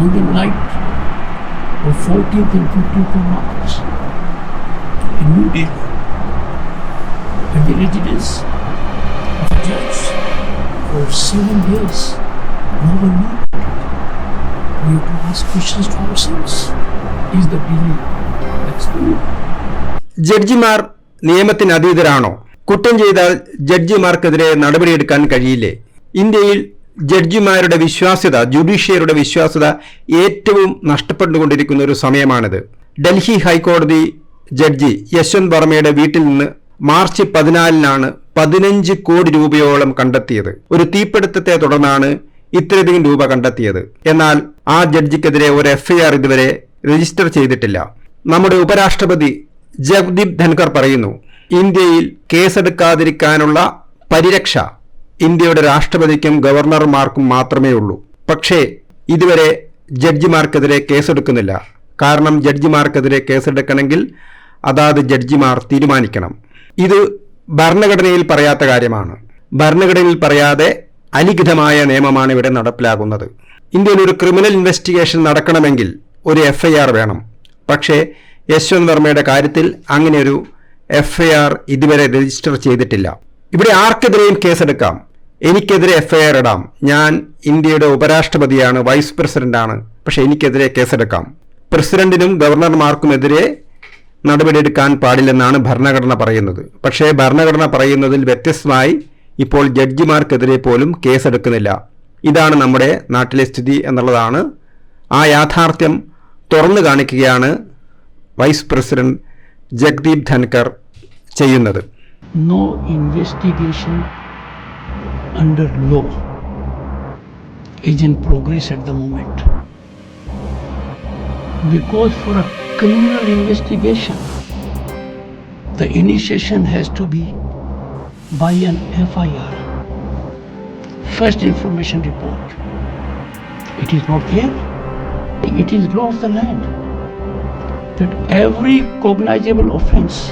on the night of 14th and 15th of March in New Delhi at the residence of a judge for seven years. No one knew. We have to ask questions to ourselves. Is the delay explained? ജഡ്ജിമാർ നിയമത്തിനതീതരാണോ കുറ്റം ചെയ്താൽ ജഡ്ജിമാർക്കെതിരെ നടപടിയെടുക്കാൻ കഴിയില്ലേ ഇന്ത്യയിൽ ജഡ്ജിമാരുടെ വിശ്വാസ്യത ജുഡീഷ്യറിയുടെ വിശ്വാസ്യത ഏറ്റവും നഷ്ടപ്പെട്ടുകൊണ്ടിരിക്കുന്ന ഒരു സമയമാണിത്. ഡൽഹി ഹൈക്കോടതി ജഡ്ജി യശ്വന്ത് വർമ്മയുടെ വീട്ടിൽ നിന്ന് മാർച്ച് പതിനാലിനാണ് പതിനഞ്ച് കോടി രൂപയോളം കണ്ടെത്തിയത്. ഒരു തീപിടുത്തത്തെ തുടർന്നാണ് ഇത്രയധികം രൂപ കണ്ടെത്തിയത്. എന്നാൽ ആ ജഡ്ജിക്കെതിരെ ഒരു എഫ്ഐആർ ഇതുവരെ രജിസ്റ്റർ ചെയ്തിട്ടില്ല. നമ്മുടെ ഉപരാഷ്ട്രപതി ജഗ്ദീപ് ധൻകർ പറയുന്നു ഇന്ത്യയിൽ കേസെടുക്കാതിരിക്കാനുള്ള പരിരക്ഷ ഇന്ത്യയുടെ രാഷ്ട്രപതിക്കും ഗവർണർമാർക്കും മാത്രമേ ഉള്ളൂ പക്ഷേ ഇതുവരെ ജഡ്ജിമാർക്കെതിരെ കേസെടുക്കുന്നില്ല. കാരണം ജഡ്ജിമാർക്കെതിരെ കേസെടുക്കണമെങ്കിൽ അതാത് ജഡ്ജിമാർ തീരുമാനിക്കണം. ഇത് ഭരണഘടനയിൽ പറയാത്ത കാര്യമാണ്. ഭരണഘടനയിൽ പറയാതെ അലിഖിതമായ നിയമമാണ് ഇവിടെ നടപ്പിലാകുന്നത്. ഇന്ത്യയിൽ ഒരു ക്രിമിനൽ ഇൻവെസ്റ്റിഗേഷൻ നടക്കണമെങ്കിൽ ഒരു എഫ്ഐആർ വേണം. പക്ഷേ യശ്വന്ത് വർമ്മയുടെ കാര്യത്തിൽ അങ്ങനെ ഒരു എഫ്ഐആർ ഇതുവരെ രജിസ്റ്റർ ചെയ്തിട്ടില്ല. ഇവിടെ ആർക്കെതിരെയും കേസെടുക്കാം. എനിക്കെതിരെ എഫ്ഐആർ ഇടാം. ഞാൻ ഇന്ത്യയുടെ ഉപരാഷ്ട്രപതിയാണ് വൈസ് പ്രസിഡന്റാണ് പക്ഷെ എനിക്കെതിരെ കേസെടുക്കാം. പ്രസിഡന്റിനും ഗവർണർമാർക്കുമെതിരെ നടപടിയെടുക്കാൻ പാടില്ലെന്നാണ് ഭരണഘടന പറയുന്നത്. പക്ഷേ ഭരണഘടന പറയുന്നതിൽ വ്യത്യസ്തമായി ഇപ്പോൾ ജഡ്ജിമാർക്കെതിരെ പോലും കേസെടുക്കുന്നില്ല. ഇതാണ് നമ്മുടെ നാട്ടിലെ സ്ഥിതി എന്നുള്ളതാണ്. ആ യാഥാർത്ഥ്യം തുറന്നു കാണിക്കുകയാണ് വൈസ് പ്രസിഡന്റ് ജഗ്ദീപ് ധൻകർ ചെയ്യുന്നത്. No investigation under law is in progress at the moment. Because for a criminal investigation, the initiation has to be by an FIR, First Information Report. It is not here. It is law of the land that every cognizable offense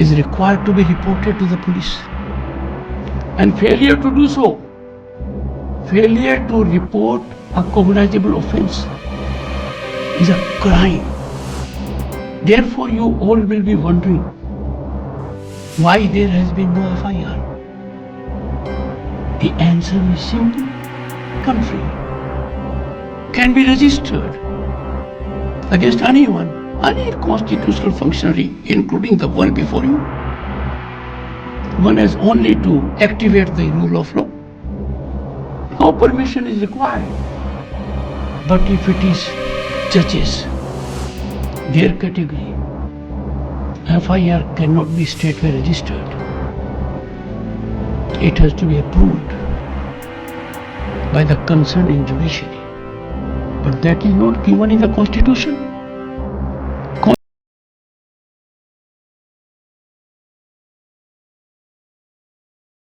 is required to be reported to the police. And failure to do so, failure to report a cognizable offense is a crime. Therefore, you all will be wondering why there has been no FIR. The answer is simple country can be registered against anyone, any constitutional functionary, including the one before you. One has only to activate the rule of law. No permission is required. But if it is judges, their category, FIR cannot be straightway registered. It has to be approved by the concerned in judiciary. But that is not given in the constitution.